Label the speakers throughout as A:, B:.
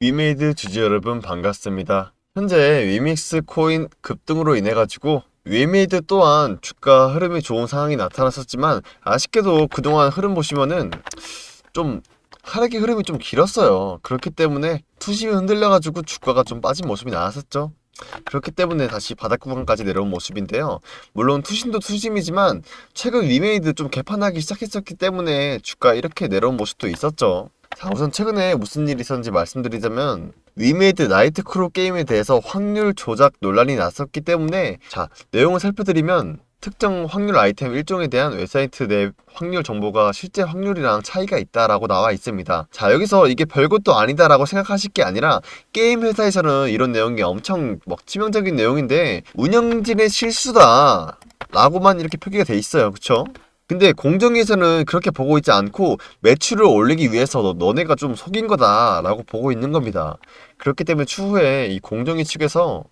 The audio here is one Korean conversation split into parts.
A: 위메이드 주주 여러분 반갑습니다. 현재 위믹스 코인 급등으로 인해 가지고 위메이드 또한 주가 흐름이 좋은 상황이 나타났었지만 아쉽게도 그동안 흐름 보시면은 좀 하락의 흐름이 좀 길었어요. 그렇기 때문에 투심이 흔들려 가지고 주가가 좀 빠진 모습이 나왔었죠. 그렇기 때문에 다시 바닥 구간까지 내려온 모습인데요. 물론 투심도 투심이지만 최근 위메이드 좀 개판하기 시작했었기 때문에 주가 이렇게 내려온 모습도 있었죠. 자, 우선 최근에 무슨 일이 있었는지 말씀드리자면 위메이드 나이트크루 게임에 대해서 확률 조작 논란이 났었기 때문에 자, 내용을 살펴드리면 특정 확률 아이템 일종에 대한 웹사이트 내 확률 정보가 실제 확률이랑 차이가 있다라고 나와 있습니다. 자, 여기서 이게 별것도 아니다라고 생각하실 게 아니라 게임 회사에서는 이런 내용이 엄청 막 치명적인 내용인데 운영진의 실수다 라고만 이렇게 표기가 돼 있어요. 그쵸? 근데 공정위에서는 그렇게 보고 있지 않고 매출을 올리기 위해서 너, 너네가 좀 속인 거다라고 보고 있는 겁니다. 그렇기 때문에 추후에 이 공정위 측에서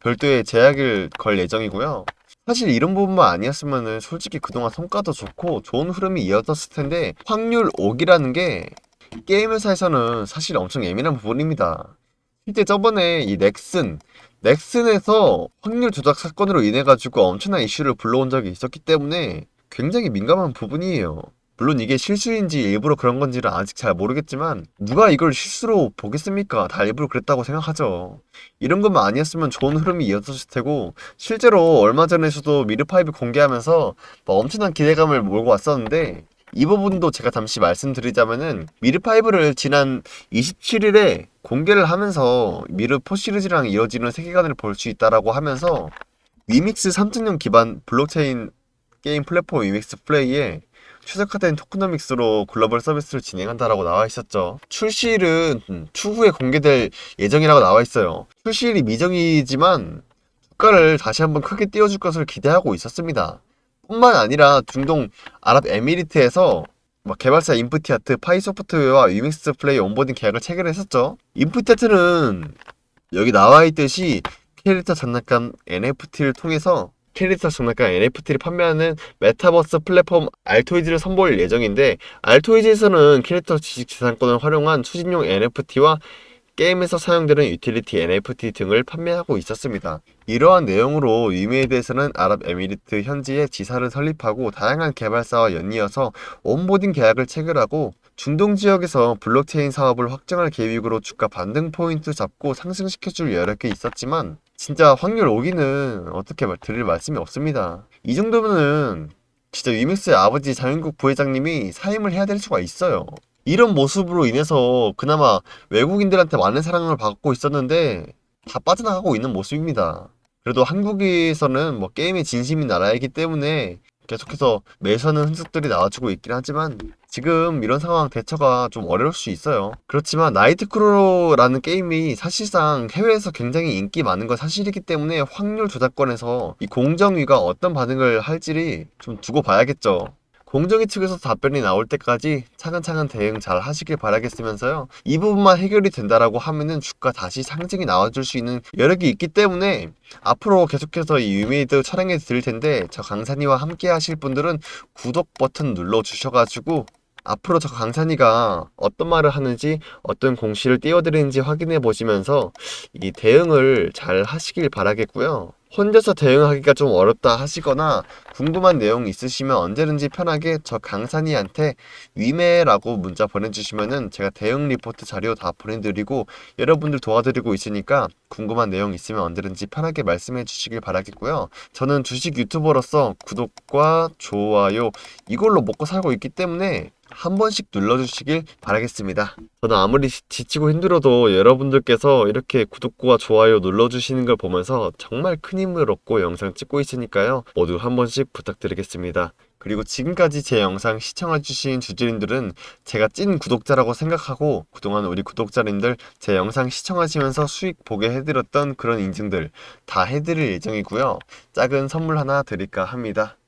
A: 별도의 제약을 걸 예정이고요. 사실 이런 부분만 아니었으면은 솔직히 그동안 성과도 좋고 좋은 흐름이 이어졌을 텐데 확률 5기라는 게 게임 회사에서는 사실 엄청 예민한 부분입니다. 실제 저번에 이 넥슨 넥슨에서 확률 조작 사건으로 인해 가지고 엄청난 이슈를 불러온 적이 있었기 때문에 굉장히 민감한 부분이에요. 물론 이게 실수인지 일부러 그런 건지는 아직 잘 모르겠지만 누가 이걸 실수로 보겠습니까? 다 일부러 그랬다고 생각하죠. 이런 것만 아니었으면 좋은 흐름이 이어졌을 테고 실제로 얼마 전에서도 미르파이브 공개하면서 뭐 엄청난 기대감을 몰고 왔었는데 이 부분도 제가 잠시 말씀드리자면은 미르파이브를 지난 27일에 공개를 하면서 미르4 시리즈랑 이어지는 세계관을 볼 수 있다라고 하면서 위믹스 3.0 기반 블록체인 게임 플랫폼 위믹스 플레이에 최적화된 토크노믹스로 글로벌 서비스를 진행한다라고 나와 있었죠. 출시일은 음, 추후에 공개될 예정이라고 나와 있어요. 출시일이 미정이지만 주가를 다시 한번 크게 띄워줄 것을 기대하고 있었습니다. 뿐만 아니라 중동 아랍에미리트에서 막 개발사 인프티아트, 파이소프트웨어와 위믹스 플레이 온보딩 계약을 체결했었죠. 인프티아트는 여기 나와 있듯이 캐릭터 장난감 NFT를 통해서 캐릭터 장난감 NFT를 판매하는 메타버스 플랫폼 알토이즈를 선보일 예정인데 알토이즈에서는 캐릭터 지식 재산권을 활용한 추진용 NFT와 게임에서 사용되는 유틸리티 NFT 등을 판매하고 있었습니다. 이러한 내용으로 위메이드에서는 아랍에미리트 현지에 지사를 설립하고 다양한 개발사와 연이어서 온보딩 계약을 체결하고 중동 지역에서 블록체인 사업을 확장할 계획으로 주가 반등 포인트 잡고 상승시켜줄 개 있었지만 진짜 확률 5기는 어떻게 말- 드릴 말씀이 없습니다. 이 정도면은 진짜 위믹스의 아버지 장윤국 부회장님이 사임을 해야 될 수가 있어요. 이런 모습으로 인해서 그나마 외국인들한테 많은 사랑을 받고 있었는데 다 빠져나가고 있는 모습입니다. 그래도 한국에서는 뭐 게임에 진심인 나라이기 때문에 계속해서 매서는 흔적들이 나와주고 있긴 하지만 지금 이런 상황 대처가 좀 어려울 수 있어요. 그렇지만 나이트 크루라는 게임이 사실상 해외에서 굉장히 인기 많은 건 사실이기 때문에 확률 조작권에서 이 공정위가 어떤 반응을 할지를 좀 두고 봐야겠죠. 공정위 측에서 답변이 나올 때까지 차근차근 대응 잘 하시길 바라겠으면서요. 이 부분만 해결이 된다라고 하면은 주가 다시 상승이 나와줄 수 있는 여력이 있기 때문에 앞으로 계속해서 이 유메이드 촬영해 드릴 텐데 저 강산이와 함께 하실 분들은 구독 버튼 눌러 주셔가지고 앞으로 저 강산이가 어떤 말을 하는지 어떤 공시를 띄워드리는지 확인해 보시면서 이 대응을 잘 하시길 바라겠고요. 혼자서 대응하기가 좀 어렵다 하시거나 궁금한 내용 있으시면 언제든지 편하게 저 강산이한테 위메라고 문자 보내주시면은 제가 대응 리포트 자료 다 보내드리고 여러분들 도와드리고 있으니까 궁금한 내용 있으면 언제든지 편하게 말씀해 주시길 바라겠고요. 저는 주식 유튜버로서 구독과 좋아요 이걸로 먹고 살고 있기 때문에 한 번씩 눌러주시길 바라겠습니다. 저는 아무리 지- 지치고 힘들어도 여러분들께서 이렇게 구독과 좋아요 눌러주시는 걸 보면서 정말 큰 힘을 얻고 영상 찍고 있으니까요. 모두 한 번씩 부탁드리겠습니다. 그리고 지금까지 제 영상 시청해주신 주주님들은 제가 찐 구독자라고 생각하고 그동안 우리 구독자님들 제 영상 시청하시면서 수익 보게 해드렸던 그런 인증들 다 해드릴 예정이고요. 작은 선물 하나 드릴까 합니다.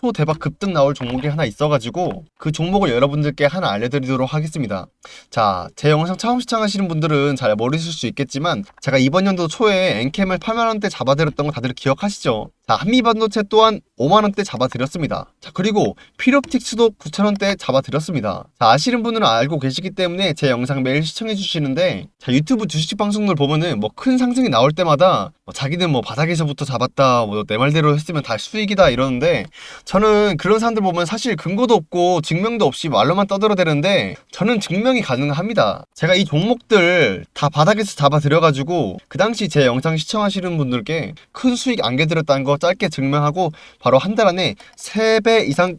B: 초대박 급등 나올 종목이 하나 있어가지고 그 종목을 여러분들께 하나 알려드리도록 하겠습니다. 자, 제 영상 처음 시청하시는 분들은 잘 모르실 수 있겠지만 제가 이번 연도 초에 엔캠을 8만원대 잡아드렸던 거 다들 기억하시죠? 자, 한미반도체 또한 5만원대 잡아드렸습니다. 자, 그리고 피롭틱스도 9천원대 잡아드렸습니다. 자, 아시는 분들은 알고 계시기 때문에 제 영상 매일 시청해주시는데 자, 유튜브 주식 방송들 보면은 뭐 큰 상승이 나올 때마다 뭐 자기는 뭐 바닥에서부터 잡았다, 뭐 내 말대로 했으면 다 수익이다 이러는데 저는 그런 사람들 보면 사실 근거도 없고 증명도 없이 말로만 떠들어대는데 저는 증명이 가능합니다. 제가 이 종목들 다 바닥에서 잡아드려가지고 그 당시 제 영상 시청하시는 분들께 큰 수익 안겨드렸다는 거 짧게 증명하고 바로 한 달 안에 3배 이상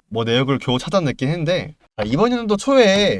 B: 뭐 내역을 겨우 찾아냈긴 했는데 자, 이번 연도 초에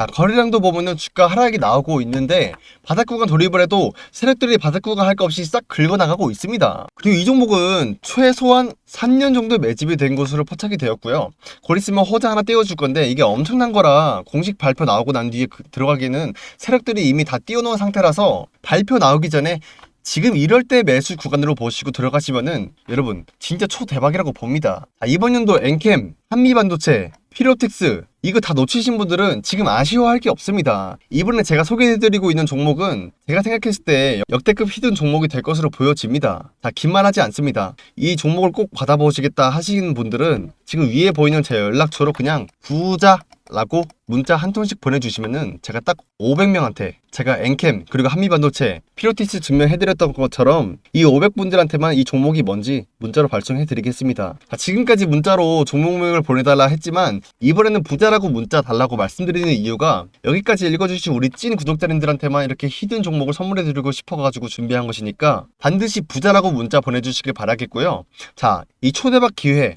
B: 아, 거래량도 보면은 주가 하락이 나오고 있는데 바닥 구간 돌입을 해도 세력들이 바닥 구간 할 것 없이 싹 긁어나가고 있습니다. 그리고 이 종목은 최소한 3년 정도 매집이 된 것으로 포착이 되었고요. 곧 있으면 호재 하나 띄워줄 건데 이게 엄청난 거라 공식 발표 나오고 난 뒤에 그- 들어가기에는 세력들이 이미 다 띄워놓은 상태라서 발표 나오기 전에 지금 이럴 때 매수 구간으로 보시고 들어가시면은 여러분 진짜 초대박이라고 봅니다. 자, 이번 연도 엔캠, 한미반도체, 피로텍스 이거 다 놓치신 분들은 지금 아쉬워할 게 없습니다. 이번에 제가 소개해드리고 있는 종목은 제가 생각했을 때 역대급 히든 종목이 될 것으로 보여집니다. 자, 긴말하지 않습니다. 이 종목을 꼭 받아보시겠다 하시는 분들은 지금 위에 보이는 제 연락처로 그냥 부자 라고 문자 한 통씩 보내주시면은 제가 딱 500명한테 제가 엔캠 그리고 한미반도체 피로티스 증명해드렸던 것처럼 이 500분들한테만 이 종목이 뭔지 문자로 발송해드리겠습니다. 자, 지금까지 문자로 종목명을 보내달라 했지만 이번에는 부자라고 문자 달라고 말씀드리는 이유가 여기까지 읽어주신 우리 찐 구독자님들한테만 이렇게 히든 종목을 선물해드리고 싶어가지고 준비한 것이니까 반드시 부자라고 문자 보내주시길 바라겠고요. 자, 이 초대박 기회